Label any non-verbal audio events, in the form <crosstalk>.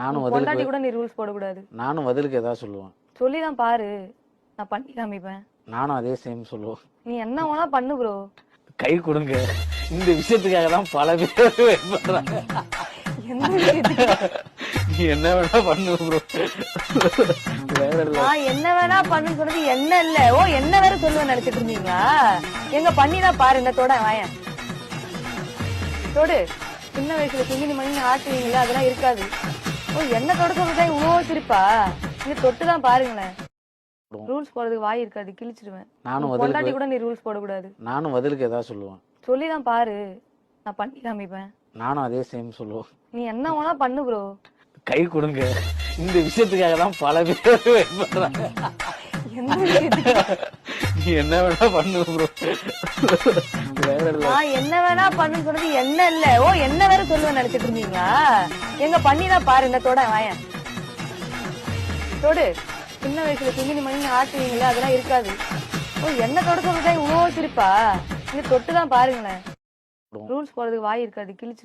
நானும் கூட நீ ரூல்ஸ் போடக்கூடாது. நானும் பதிலுக்கு ஏதாவது சொல்லுவேன். சொல்லி தான் பாரு. நான் பண்ணி காமிப்பேன். நானும் அதே சேம் சொல்லுவேன். நீ என்ன வேணா பண்ணு ப்ரோ கை கொடுங்க. இந்த விஷயத்துக்காக தான் பல பேர் பண்றாங்க எந்த விஷயத்துக்கு? நீ என்ன வேணா பண்ணு ப்ரோ வேற இல்ல. நான் என்ன வேணா பண்ணுன்னு சொன்னது என்ன இல்ல. ஓ என்ன வேற சொல்லுவேன் நினைச்சிட்டு இருந்தீங்களா? எங்க பண்ணி தான் பாரு இந்த தொட வாயன். தொடு. சின்ன வயசுல குங்கினி மணி ஆட்டுவீங்களா அதெல்லாம் இருக்காது. ஓ என்ன தொட சொல்றதா? இவ்வளோ சிரிப்பா? நீங்க தொட்டு தான் பாருங்களேன் ரூல்ஸ் போறதுக்கு வாய் இருக்காது கிழிச்சிடுவேன் நானும் பொண்டாட்டி கூட நீ ரூல்ஸ் போடக்கூடாது. நானும் பதிலுக்கு ஏதாவது சொல்லுவேன். சொல்லி தான் பாரு. நான் பண்ணி காமிப்பேன். நானும் அதே சேம் சொல்லுவேன். நீ என்ன வேணா பண்ணு ப்ரோ கை கொடுங்க. இந்த விஷயத்துக்காக தான் பல பேர் <laughs> எந்த விஷயத்துக்கு என்ன வேணா பண்ணு ப்ரோ வேற இல்ல நான் என்ன வேணா பண்ணுன்னு சொன்னது என்ன இல்ல. ஓ என்ன வேற சொல்லுவேன் நினைச்சிட்டு இருந்தீங்களா? எங்க பண்ணி தான் பாரு இந்த தொட வாயன் தொடு. சின்ன வயசுல குங்கினி மணி ஆட்டுவீங்களா அதெல்லாம் இருக்காது. ஓ என்ன தொட சொல்றதா இவ்வளோ சிரிப்பா. நீங்க தொட்டு தான் பாருங்களேன் ரூல்ஸ் போறதுக்கு வாய் இருக்காது கிழிச்சு